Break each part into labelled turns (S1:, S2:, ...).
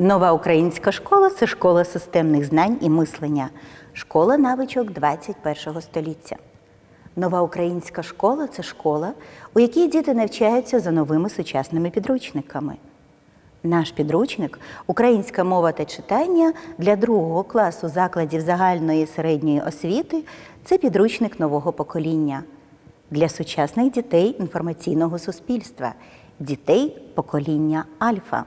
S1: Нова українська школа це школа системних знань і мислення, школа навичок 21 століття. Нова українська школа це школа, у якій діти навчаються за новими сучасними підручниками. Наш підручник Українська мова та читання для другого класу закладів загальної і середньої освіти це підручник нового покоління для сучасних дітей інформаційного суспільства, дітей покоління Альфа,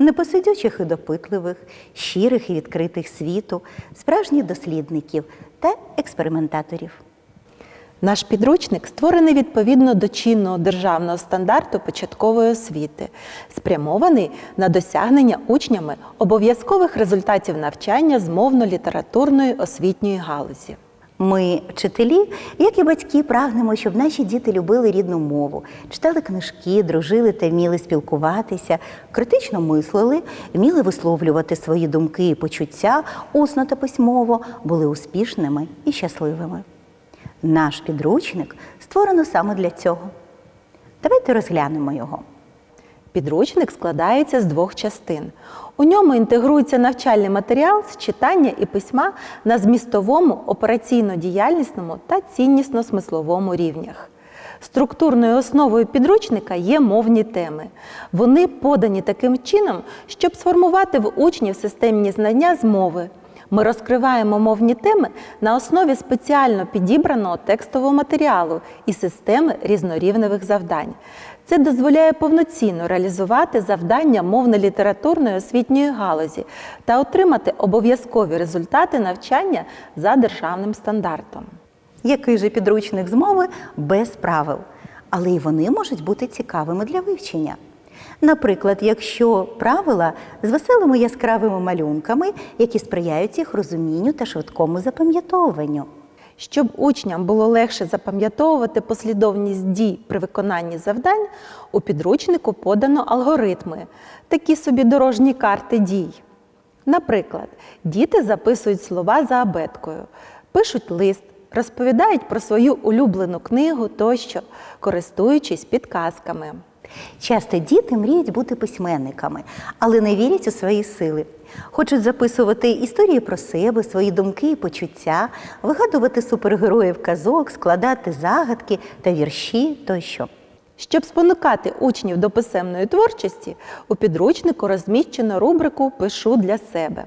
S1: непосидючих і допитливих, щирих і відкритих світу, справжніх дослідників та експериментаторів.
S2: Наш підручник створений відповідно до чинного державного стандарту початкової освіти, спрямований на досягнення учнями обов'язкових результатів навчання з мовно-літературної освітньої галузі.
S1: Ми, вчителі, як і батьки, прагнемо, щоб наші діти любили рідну мову, читали книжки, дружили та вміли спілкуватися, критично мислили, вміли висловлювати свої думки і почуття усно та письмово, були успішними і щасливими. Наш підручник створено саме для цього. Давайте розглянемо його.
S2: Підручник складається з двох частин. У ньому інтегрується навчальний матеріал з читання і письма на змістовому, операційно-діяльнісному та ціннісно-смисловому рівнях. Структурною основою підручника є мовні теми. Вони подані таким чином, щоб сформувати в учнів системні знання з мови. Ми розкриваємо мовні теми на основі спеціально підібраного текстового матеріалу і системи різнорівневих завдань. Це дозволяє повноцінно реалізувати завдання мовно-літературної освітньої галузі та отримати обов'язкові результати навчання за державним стандартом.
S1: Який же підручник з мови без правил, але й вони можуть бути цікавими для вивчення. Наприклад, якщо правила з веселими яскравими малюнками, які сприяють їх розумінню та швидкому запам'ятовуванню.
S2: Щоб учням було легше запам'ятовувати послідовність дій при виконанні завдань, у підручнику подано алгоритми, такі собі дорожні карти дій. Наприклад, діти записують слова за абеткою, пишуть лист, розповідають про свою улюблену книгу тощо, користуючись підказками.
S1: Часто діти мріють бути письменниками, але не вірять у свої сили. Хочуть записувати історії про себе, свої думки і почуття, вигадувати супергероїв казок, складати загадки та вірші тощо.
S2: Щоб спонукати учнів до писемної творчості, у підручнику розміщено рубрику Пишу для себе.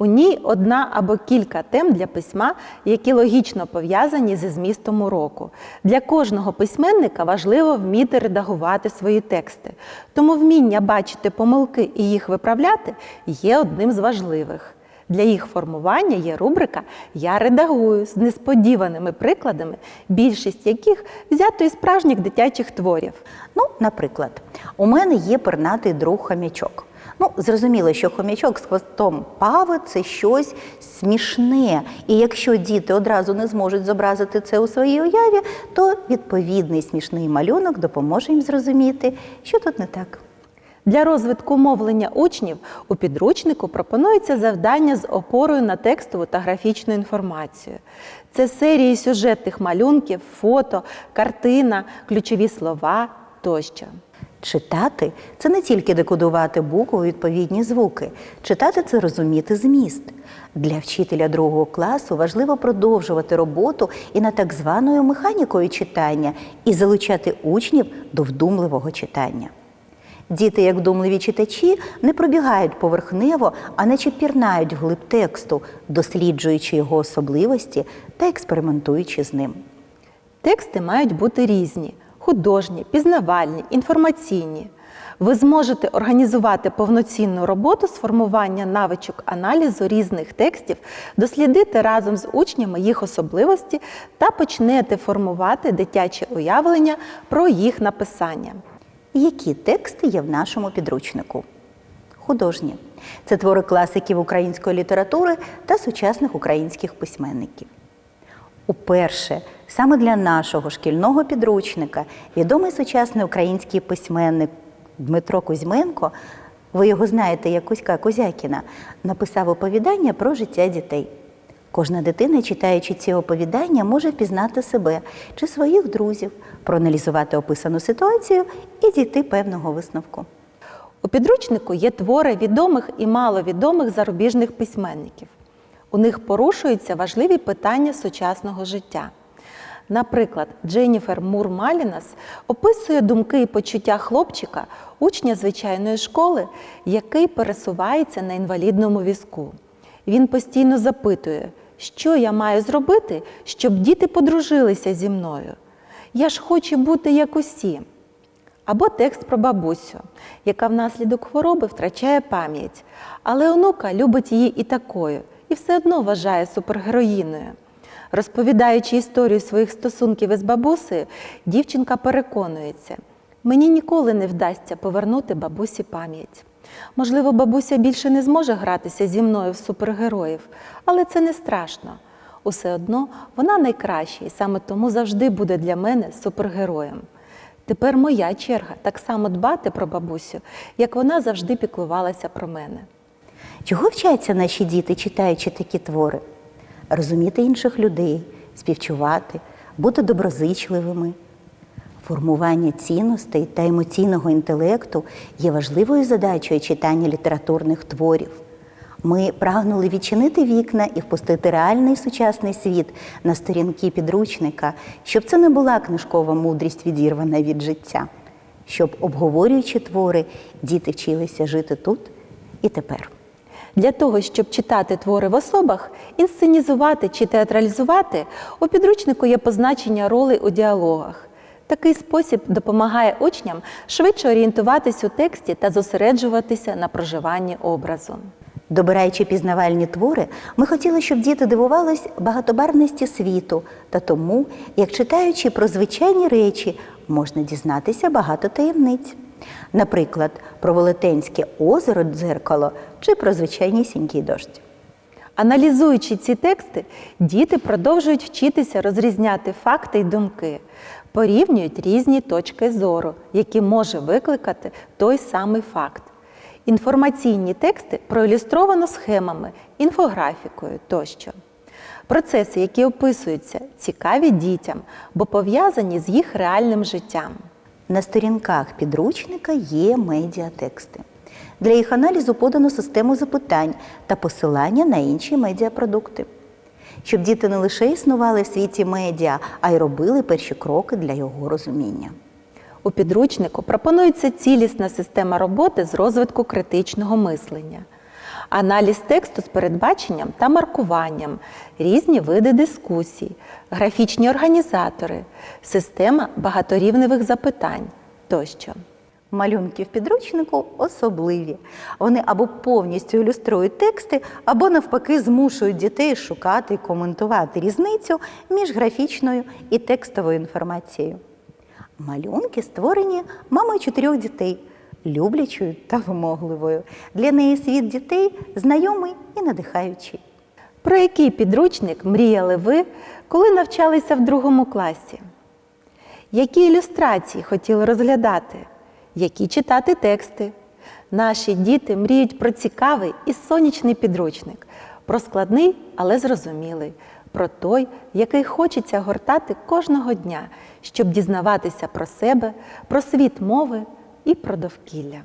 S2: У ній одна або кілька тем для письма, які логічно пов'язані зі змістом уроку. Для кожного письменника важливо вміти редагувати свої тексти, тому вміння бачити помилки і їх виправляти є одним з важливих. Для їх формування є рубрика Я редагую з несподіваними прикладами, більшість яких взято із справжніх дитячих творів.
S1: Ну, наприклад, у мене є пернатий друг хомячок. Ну, зрозуміло, що хомячок з хвостом пави це щось смішне. І якщо діти одразу не зможуть зобразити це у своїй уяві, то відповідний смішний малюнок допоможе їм зрозуміти, що тут не так.
S2: Для розвитку мовлення учнів у підручнику пропонується завдання з опорою на текстову та графічну інформацію. Це серії сюжетних малюнків, фото, картина, ключові слова тощо.
S1: Читати це не тільки декодувати букви у відповідні звуки. Читати це розуміти зміст. Для вчителя другого класу важливо продовжувати роботу і над так званою механікою читання і залучати учнів до вдумливого читання. Діти, як вдумливі читачі, не пробігають поверхнево, а наче пірнають вглиб тексту, досліджуючи його особливості та експериментуючи з ним.
S2: Тексти мають бути різні: художні, пізнавальні, інформаційні. Ви зможете організувати повноцінну роботу з формування навичок аналізу різних текстів, дослідити разом з учнями їх особливості та почнете формувати дитяче уявлення про їх написання.
S1: Які тексти є в нашому підручнику? Художні. Це твори класиків української літератури та сучасних українських письменників. Уперше саме для нашого шкільного підручника відомий сучасний український письменник Дмитро Кузьменко, ви його знаєте як Кузька Козякіна, написав оповідання про життя дітей. Кожна дитина, читаючи ці оповідання, може впізнати себе чи своїх друзів, проаналізувати описану ситуацію і дійти певного висновку.
S2: У підручнику є твори відомих і маловідомих зарубіжних письменників. У них порушуються важливі питання сучасного життя. Наприклад, Дженніфер Мур Малінас описує думки і почуття хлопчика, учня звичайної школи, який пересувається на інвалідному візку. Він постійно запитує, що я маю зробити, щоб діти подружилися зі мною. Я ж хочу бути як усі. Або текст про бабусю, яка внаслідок хвороби втрачає пам'ять, але онука любить її і такою, і все одно вважає супергероїною. Розповідаючи історію своїх стосунків із бабусею, дівчинка переконується, мені ніколи не вдасться повернути бабусі пам'ять. Можливо, бабуся більше не зможе гратися зі мною в супергероїв, але це не страшно. Усе одно вона найкраща і саме тому завжди буде для мене супергероєм. Тепер моя черга так само дбати про бабусю, як вона завжди піклувалася про мене.
S1: Чого вчаться наші діти, читаючи такі твори? Розуміти інших людей, співчувати, бути доброзичливими. Формування цінностей та емоційного інтелекту є важливою задачею читання літературних творів. Ми прагнули відчинити вікна і впустити реальний сучасний світ на сторінки підручника, щоб це не була книжкова мудрість відірвана від життя, щоб, обговорюючи твори, діти вчилися жити тут і тепер.
S2: Для того, щоб читати твори в особах, інсценізувати чи театралізувати, у підручнику є позначення ролей у діалогах. Такий спосіб допомагає учням швидше орієнтуватись у тексті та зосереджуватися на проживанні образу.
S1: Добираючи пізнавальні твори, ми хотіли, щоб діти дивувались багатобарвності світу та тому, як читаючи про звичайні речі, можна дізнатися багато таємниць. Наприклад, про Велетенське озеро дзеркало чи про звичайнісінький дощ.
S2: Аналізуючи ці тексти, діти продовжують вчитися розрізняти факти й думки, порівнюють різні точки зору, які може викликати той самий факт. Інформаційні тексти проілюстровано схемами, інфографікою тощо. Процеси, які описуються, цікаві дітям, бо пов'язані з їх реальним життям.
S1: На сторінках підручника є медіатексти. Для їх аналізу подано систему запитань та посилання на інші медіапродукти. Щоб діти не лише існували в світі медіа, а й робили перші кроки для його розуміння.
S2: У підручнику пропонується цілісна система роботи з розвитку критичного мислення, аналіз тексту з передбаченням та маркуванням, різні види дискусій, графічні організатори, система багаторівневих запитань тощо.
S1: Малюнки в підручнику особливі. Вони або повністю ілюструють тексти, або навпаки змушують дітей шукати і коментувати різницю між графічною і текстовою інформацією. Малюнки створені мамою чотирьох дітей, люблячою та вимогливою. Для неї світ дітей знайомий і надихаючий.
S2: Про який підручник мріяли ви, коли навчалися в другому класі? Які ілюстрації хотіли розглядати? Які читати тексти? Наші діти мріють про цікавий і сонячний підручник, про складний, але зрозумілий, про той, який хочеться гортати кожного дня, щоб дізнаватися про себе, про світ мови і про довкілля.